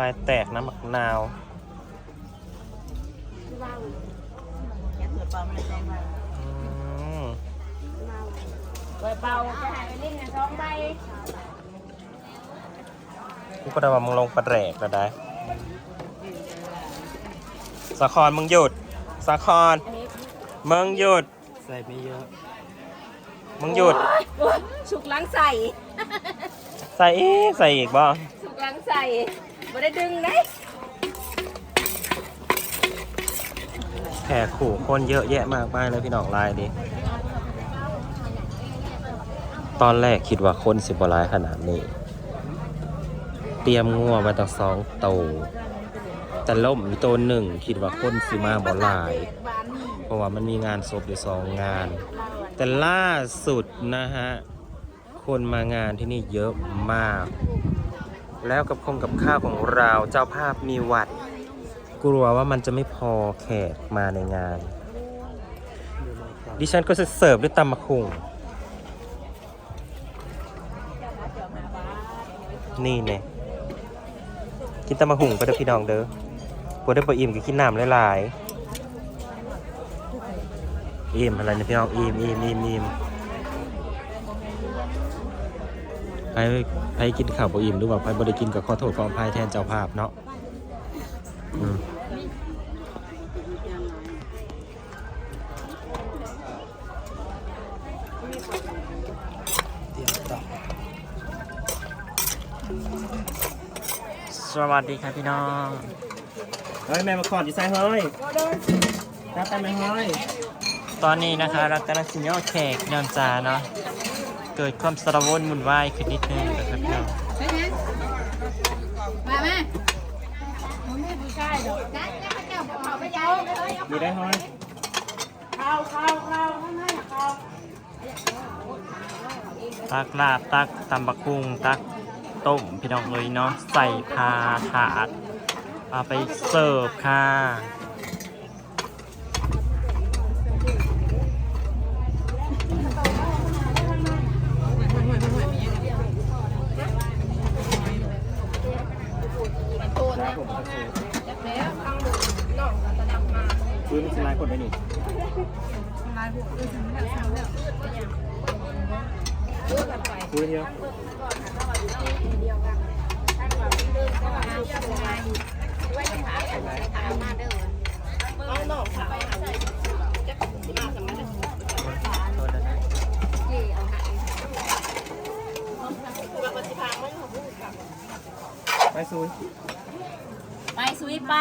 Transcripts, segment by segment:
ลายแตกน้ำมักนาวแค่ตัวเปล่าไม่ได้ใช้อืมใบเปล่าจะหายไปลิ้นเนี่ยสองใบกูก็ได้ว่ามึงลงประแดกแล้วได้สาครมึงหยุดสาครมึงหยุด ใส่ไม่เยอะ มึงหยุดโอ๊ยสุกหล้างใส่ ใส่อีกใส่อีกบ่ สุกหล้างใส่ ไม่ได้ดึงนะแขกขู่คนเยอะแยะมากมายเลยพี่น้องลายดิตอนแรกคิดว่าคนสิบหลายขนาดนี้ เตรียมงัวมาตั้งสองตัวแต่ล่มมีตัวหนึ่งคิดว่าคนสิมาบ่หลาย เพราะว่ามันมีงานศพอยู่สองงาน แต่ล่าสุดนะฮะ คนมางานที่นี่เยอะมาก แล้วกับคงกับข้าวของเราเจ้าภาพมีหวัด กลัวว่ามันจะไม่พอแขกมาในงาน ดิฉันก็จะเสิร์ฟด้วยตำมะคุงนี่เนี่ยกินตำมะหุงไปเด้พี่น้องเด้อปวดได้ปวดอิ่มก็กินน้ำหลายๆอิ่มอะไรเนี่ยพี่น้องอิ่มอิ่มอิ่มอิ่ม ไปไปกินข้าวบ่อิ่มหรือว่าไปบ่ได้กินก็ขอโทษขออภัยแทนเจ้าภาพเนาะอืมสวัสดีครับพี่น้องเฮ้ยแม่มาขอดดีไซน์เฮ้ยรับไปไหมเฮ้ยตอนนี้นะคะเรากำลังสิยอแขกยอนจาเนาะ เกิดความสระวนมุนวายขึ้นนิดนึงนะครับพี่น้องมาแม่มีได้เฮ้ยข้าวข้าวข้าวข้างในข้าวตักลาบตักตำบักกุ้งตักต้มพี่น้องเลยเนาะใส่พาถาดเอาไปเสิร์ฟค่ะ ครับผมก็คือ ซื้อมันสลายคนไปนี่คุยเดียวไปซุย ไปซุยไป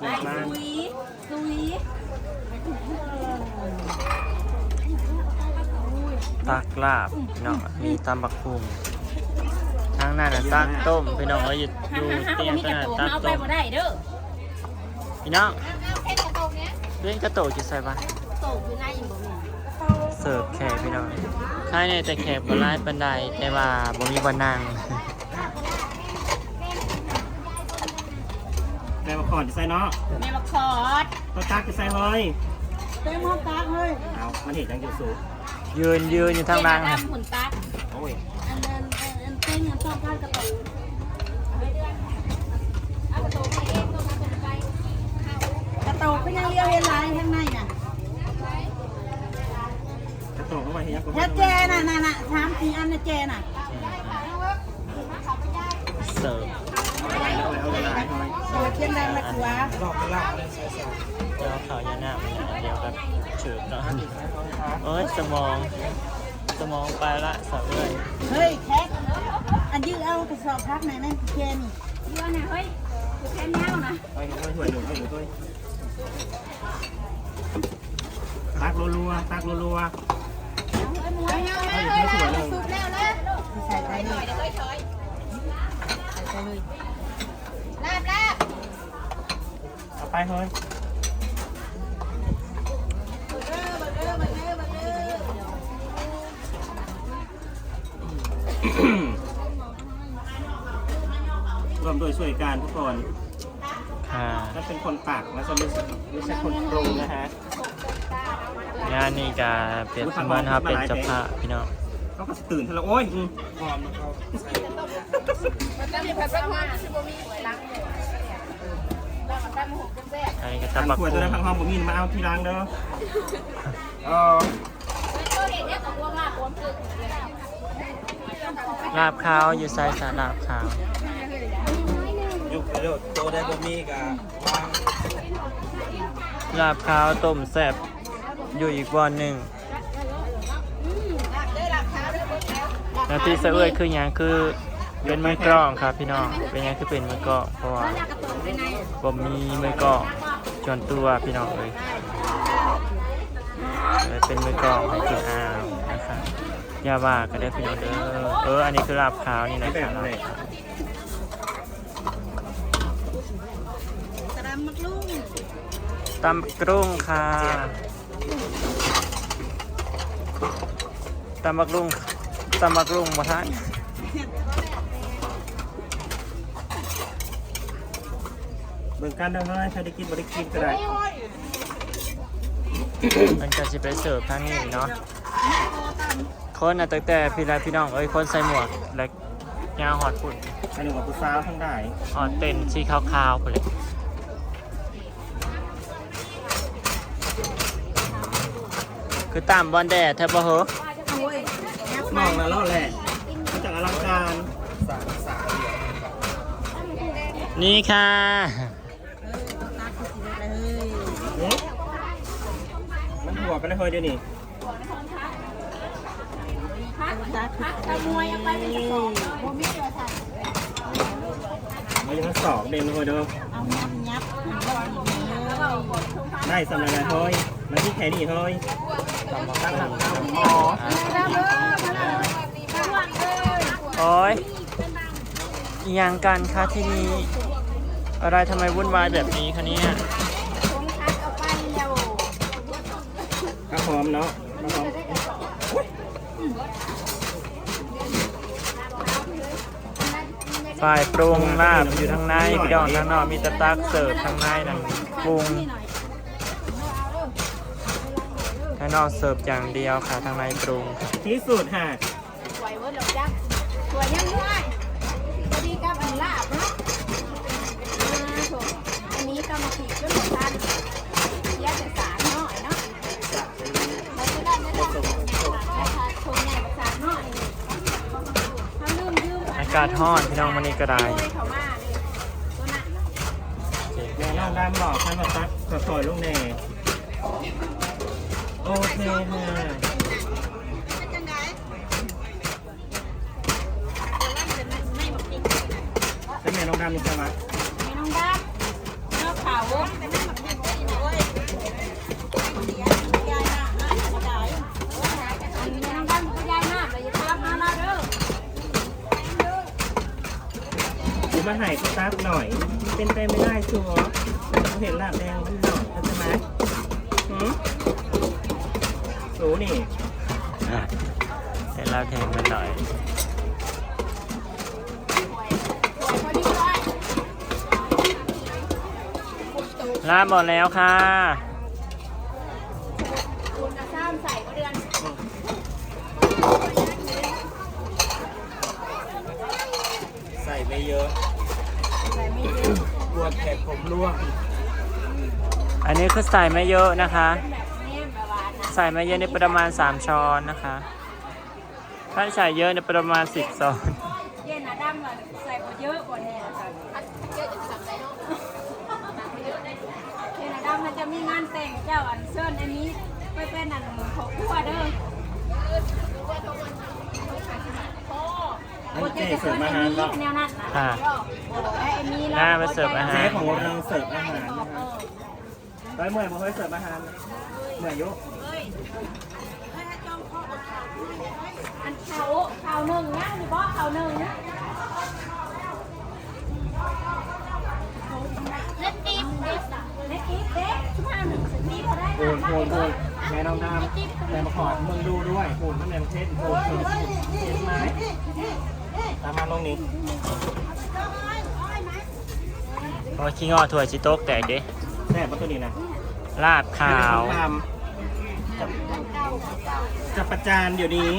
ไปซุยซุยตักลาบพี่น้องมีตำบักกุ้งทางนั้นน่ะตักต้มพี่น้องเอ้ยอยู่อยู่เตียงมีขกระนาดโปรงตักเอาไปต้มบ่ได้เด้อพี่น้องเล่นกระโตกจะใส่ปะโตอยู่ในอยู่บ่มีเสิร์ฟแขกพี่น้องใช่เนี่ยแต่แขกบ่ร้ายปันไดแต่ว่าบ่มีบ่นั่ง แม่มาขอดดีไซน์เนาะแม่มาคอดก็ตักดีไซน์เฮ้ยเต็มห้องตักเฮ้ยเอามันเห็นจังอยู่สูงยืนยืนอยู่ทางล่างดำหุ่นตักโอ้ยอันนั้นอันเต้นอันชอบพาดกระโปรงเอากระโปรงไปเองต้องเอากระโปรงไปกระโตกก็ยังเลี้ยวเห็นลายข้างในน่ะกระโตกเข้าไปเห็นยังก็แล้วแจน่ะน่ะน่ะสามสี่อันน่ะแจน่ะเสิร์ฟ เอาเวลาให้เฮ้ยโอ้ยเชียงดังละกว่าเจ้าเขาวยาหน้ามันอย่างเดียวครับเฉิบเนาะเอ้ยสมองสมองไปละสาวเอ้ยเฮ้ยแท็กอันยื้อเอากระสอบพักไหนนั่นแจนี่เยอะนะเฮ้ยอยู่แค่แนวนะไปกันด้วยหนึ่งให้หนึ่งด้วยตักรัวๆตักรัวเอาเยอะนะเฮ้ยล่ะสุกแล้วนะใส่ไปนี่ ลาบลาบๆเอาไปเฮ้ยรวมโดยช่วยกันทุกคนค่ะถ้าเป็นคนตักแล้วจะไม่ใช่ไม่ใช่คนปรุงนะฮะงานนี้ก็เปรียบเสมือนครับเป็นเจ้าภาพพี่น้องเขาก็ตื่นทันแล้วโอ้ยอืมอันนี้ก็ ตัตำนบักขวดหุ่ตัวนั้นพังห้องผมมีมาเอาทีหลังเด้อเออลาบขาวอยู่ไซสาลาบขาว ยุกเร็วโตได้บ่มีกะวางลาบขาวต้มแซ่บอยู่อีกวันหนึ่งแล้วที่เสะเอ้ยคืออย่างคือเป็นมือกล้องครับพี่น้องเป็นอย่างคือเป็นมือกล้องเพราะว่า ผมมีมือกองจนตัวพี่น้องเอ้ยเลยเป็นมือกองให้กินอ้าวนะครับยาว่าก็ได้พี่น้องเด้อเอออันนี้คือลาบขาวนี่นะครับบไหนตำมักลุงตำกรุ้งค่ะตำบักลุงตำบักลุงมาทาน บิ่งกันเด้อเฮ้ยใครได้กินบ่ได้กินก็ได้มันก็จะไปเสิร์ฟทางนี้เนาะคนอะตั้งแต่พี่ไรพี่น้องเอ้ยคนใส่หมวกและยาวหอดฝุ่นอันนี้ว่าผู้สาวทั้งได้หอดเต็นสีขาวๆไปเลยคือตามบอลแดดแทบบ่เหรอโอ้ยยับมองแล้วรอดแหละจากอลังการนี่ค่ะ เออตาคือสิได้เลย เอ๊ะ มันหัวไปแล้วเฮ้ยเดี๋ยวนี้าคือตามวยเอาไปเป็นกระสอบบ่มีเดียวใส่มันยังสอบเด่นเลยเด้อเอายับยับหันบ่ดีเลยได้สำนักงานเฮ้ยมันที่แค่นี้เฮ้ยตั้งหลักตั้งอ๋อโอ้ยยังกันคะที่นี่อะไรทำไมวุ่นวายแบบนี้คะเนี่ย ครับพร้อมเนาะครับพร้อมฝ่ายปรุงลาบอยู่ทางในพี่น้องทางนอกมีแตะตักเสิร์ฟทางในนั่นปรุงทางนอกเสิร์ฟอย่างเดียวค่ะทางในปรุงที่สุดฮะสวยเว้ยหลบยักษ์สวยยังไงพ กาศร้อนพี่น้องมันนี่ก็ได้โอ้ยเขามาเลยตัวนั้นเนาะแม่น้องดำบอกท่านบอกตักสดๆลูกเน่โอเคฮะ สูนี่เดี๋ยวเราแทงกันหน่อยสวยพอดีเลยลาบหมดแล้วค่ะ คุณกระซ้ำใส่ก็เดือนใส่ไม่เยอะ ใส่ไม่เยอะกลัวแขกผมร่วง อันนี้คือใส่ไม่เยอะนะคะ ใส่ไม่เยอะในประมาณ 3 ช้อนนะคะ ถ้าใส่เยอะในประมาณ 10ช้อนเย็นนะดำอะใส่พอเยอะกว่านี้ค่ะเยอะจะสั่งได้เนาะเย็นนะดำมันจะมีงานแต่งเจ้าอันเซิร์นอันนี้ไปเป็นอันของขั้วเด้ออันเจ๊เสิร์ฟอาหารเนาะแนวนั้นนะค่ะไอ้มีหน้ามาเสิร์ฟอาหารเจ๊ของเราเสิร์ฟอาหารนะคะร้อยเมื่อยมาเฮ้ยเสิร์ฟอาหารเมื่อยอยุ อันเขาเขาหนึ่งนะหรือว่าเขาหนึ่งเล็กกิ๊บเด็กเล็กกิ๊บเด็กชุดห้าหนึ่งสิบปีพอได้โอนโอนโอนแม่น้องน้ำแม่มาขอมึงดูด้วยโอนก็แม่เช่นโอนโอนเห็นไหมตามมาลงนี้โอ้ยขี้งอถั่วชิโต๊กแตกเด้แซ่บมาตัวนี้นะลาบขาว จะประจานเดี๋ยวนี้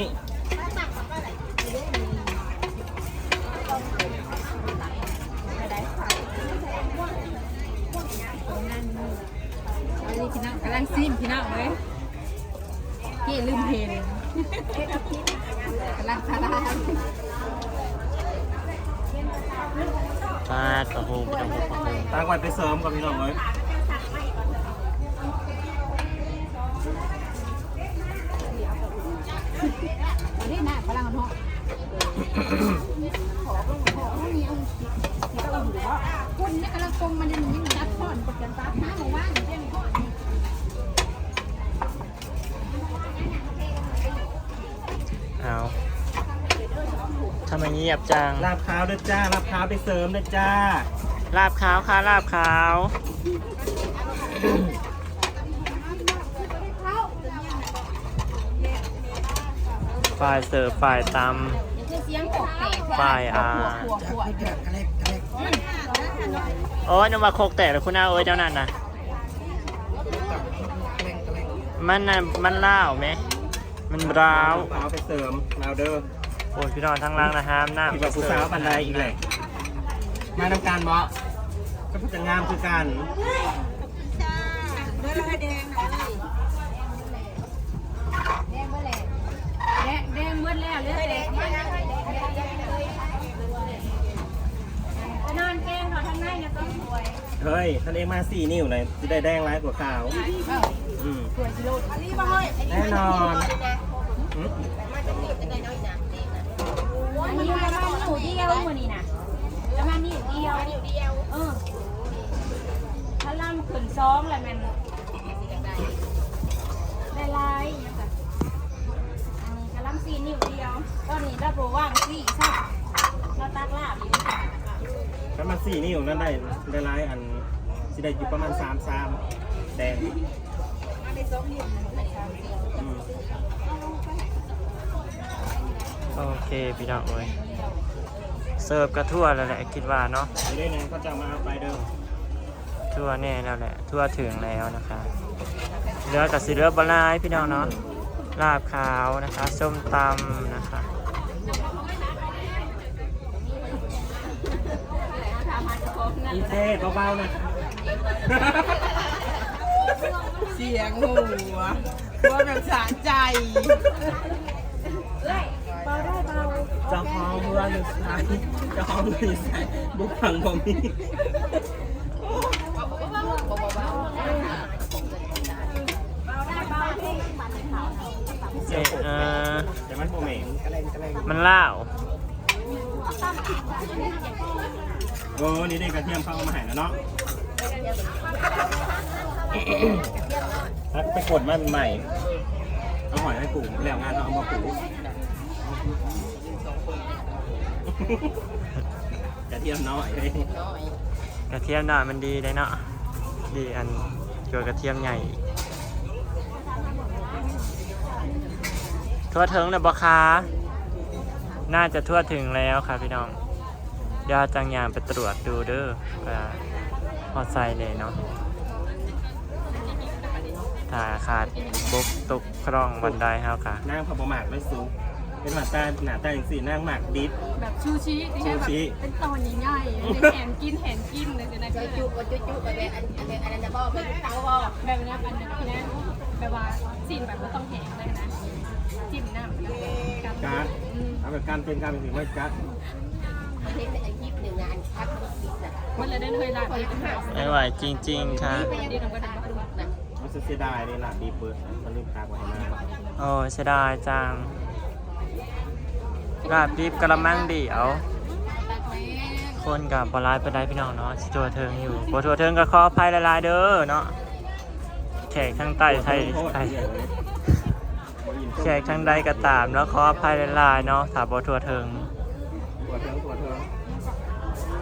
นนี้พี่น้องกำลังซีมพี่น้องเลยเจ๊ลืมเพลงกำลังทาราปลากระโฮลากระโฮงปลางตากไว้ไปเสริมกับพี่น้องเลย คุณนี่กำลังคงมันจะมีนัดพ่อนกับกันตาหน้าหมู่บ้านเจ้าพ่อเอาทำไมเงียบจัง ลาบขาวด้วยจ้าลาบขาวไปเสริมด้วยจ้า ลาบขาวค่ะลาบขาว ฝ่ายเสิร์ฟฝ่ายตอย่าง เช่นเสียงกอกแตกำฝ่ายอ่า หัวหัวโอ้ยนึกว่าโคกแตกแล้วคุณอาเอ้ยเจ้านั่นนะมันน่ะมันล่าวไหม มันร้าวลาบขาวไปเสริมลาวเด้อโอ้ยพี่น้องทั้งล่างนะฮามหน้าพี่กับผู้สาวปันไดอีกเลยมาทำการบ่ก็เพื่อจะงามคือกันด้วยแล้วให้แดงหน่อยแดงเมื่อไหร่แดงแดงเมื่อแล้วเลือดแดงนอนแก งนอนทางในนะต้องสวยเฮ้ยท่านเองมาสี่นิ้วเลยจะได้แดงร้ายกว่าขาวอืมสวยจิโร่อันนี้มาเฮ้ยแน่นอนอืมอันนี้ประมาณนิ้วเดียวมือนี่นะประมาณนิ้วเดียวนิ้วเดียว เออถ้าล่ำขึ้นซ้อมแล้วมันได้ลายอย่างเงี้ยอันนี้กระลำสี่นิ้วเดียวตอนนี้ได้โปรว่างสี่สักเราตักลาบอยู่ ถ้ามาสี่นิ้วนั่นได้ได้ร้ายอันสิได้อยู่ประมาณสามสามแดงอืมโอเคพี่น้องเอ้ยเสิร์ฟกระทั่วแล้วแหละคิดว่าเนาะเดี๋ยวนี้เขาจะมาเอาไปเด้อทั่วแน่แล้วแหละทั่วถึงแล้วนะคะเหลือกับสีเหลือบลายพี่น้องเนาะลาบขาวนะคะส้มตำนะคะ อีเท่เบาๆนะเสียงหัวว่าแบบสะใจเบาได้เบาจะหองเมื่ออยู่ใส่เจะห้องเมื่ออยู่ใส่บุกผังผมนี่เอ๊ะเออแต่มันโมเมงกระเลงกระ เลงมันล่าวโอ้นี่ได้กระเทียมเข้ามาให้แล้วเนาะถ้าไปกดมาเป็นใหม่ เอาหอยให้ปลูกแล้วงานเอามาปลูกกระเทียมน้อยเลยกระเทียมหน่อยมันดีได้เนาะ ดีอันเกี่ยวกระเทียมใหญ่อีกทั่วถึงแล้วบอคะน่าจะทั่วถึงแล้วค่ะพี่น้องเดี๋ ยวจังยามไปตรวจดูเด้อว่าพอใส่เลยเนาะถ้าขาดบุกตกคร่องบันไดเฮาค่ะนั่งพอประมาทไม่สูงเป็นหน้าตาหน้าตาอย่างสี่นั่งหมากดิบ แบบชูชีที่ชูแบบชีเป็นตอนใหญ่ๆแหนกินแหนกินเลยนะจุ๊จุ๊จุ๊จุ๊ไปเป็นอันอันอันนั้นจะบอกเป็นเตาบอกแบบนี้อันนี้นะแบบว่าสิ่งแบบไม่ต้องแหงเลยนะจิ้มน้ำกับการดเอาแบบการเป็นการเป็นถึงไม่การดประ เทศเป็นอาชีพหนึ่งงานพักติดนะมันเลยได้เลยล่ะคนที่หาไม่ไหวจริง ๆค่ะดีกันก็ได้นะมันเสียดายเลยล่ะดีเปิดมันลืมตากไว้ให้มาโอ้เสียดายจังลาบดิบกระมังเดียว ตักแม่คนกับบอลายไปได้พี่น้องเนาะสิตัวเทิงอยู่บทัวเทิงก็ขออภัยหลายๆเด้อเนาะแขกทั้งใต้ไทยไทยแขกทั้งใดก็ตามแล้วขออภัยหลายๆเนาะถ้าบทัวเทิงตั วเทิงตัวเทิง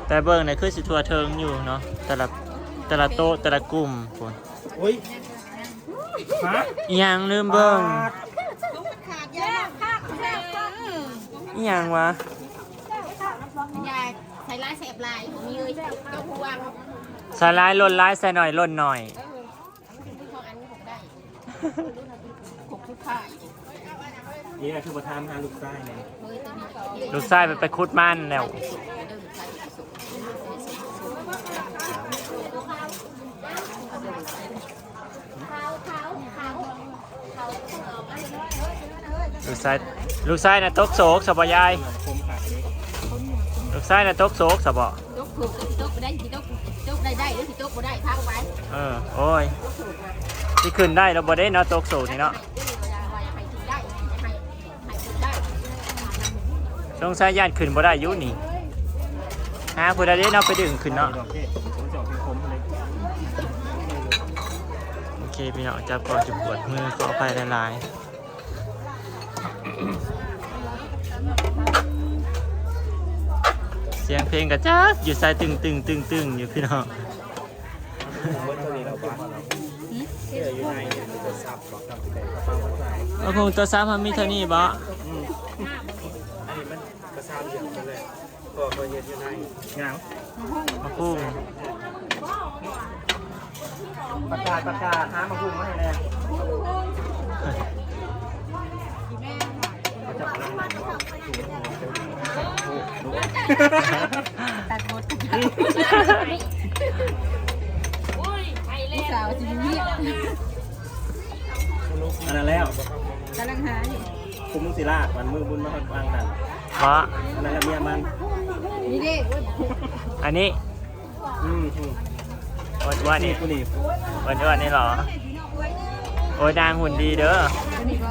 แต่เบิ่งเนี่ยคือสิทัวเทิงอยู่เนาะแต่ละแต่ละโต๊ะแต่ละกลุ่มคนอุ้ยฮะอิหยังลืมเบิ่งแย่ข้าวแซ่บข้าวอิหยังวะยายใส่ลายแสบลายมีเลยเจ้าผู้วางใส่ร้ายล่นร้ายใส่หน่อยล่นหน่อยเออที่เขาอันนี้ผมได้ขบทุกข่าย นี่คือประธานหาลูกไส้เนี่ยลูกไส้ไปไปคุดมันแล้วลูกไส้ลูกไส้น่ะตกโศกสบายายลูกไส้น่ะตกโศกสบายได้ได้หรือที่ตกบได้พักไว้เออโอ้ยที่ขึ้นได้เราบได้เนาะตกโศกนี่เนาะ สงสัยญาติขึ้นบ่ได้อยู่นี่หาผู้ใดได้เนาะไปดึงขึ้นเนาะดอเจ๊ผมจะออกเป็นคมเลยโอเคพี่น้องจับก่อนจะปวดมือขออภัยหลายๆเสียงเพลงกระจักอยู่ใส่ตึงตึงตึงตึงอยู่พี่เน้องเอาคงตัวซ้ำมันมีเท่านี้บ่ งามมาพุ่งประกาศประกาศหามาพุ่งมาให้แน่เขาจะเอาอะไรมาว่าตัดหมดอุ้ยไทยแลนสาวจีนี่อันนั้นแล้วกำลังหาอยู่คุมมึงศิลาวันมือบุญมาพักวางนั่นเพราะอันนั้นละเมียมัน นี่เด้อันนี้อืมอืมอ้วนอ้วนนี่นี่กูนี่อ้วนอ้วนนี่เหรอ โอ้ยนางหุ่นดีเด้อนี่ก็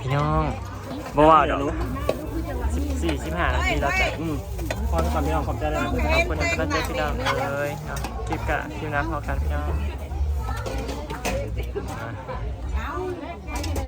พี่น้องบ่ว่าดอกสี่สิบห้านาทีแล้วจ้ะอืมพอความพี่น้องขอบใจเลยนะขอบคุณที่รับชมพี่น้องเลยเนาะคลิปกะคลิปหน้าพอกันพี่น้องอะ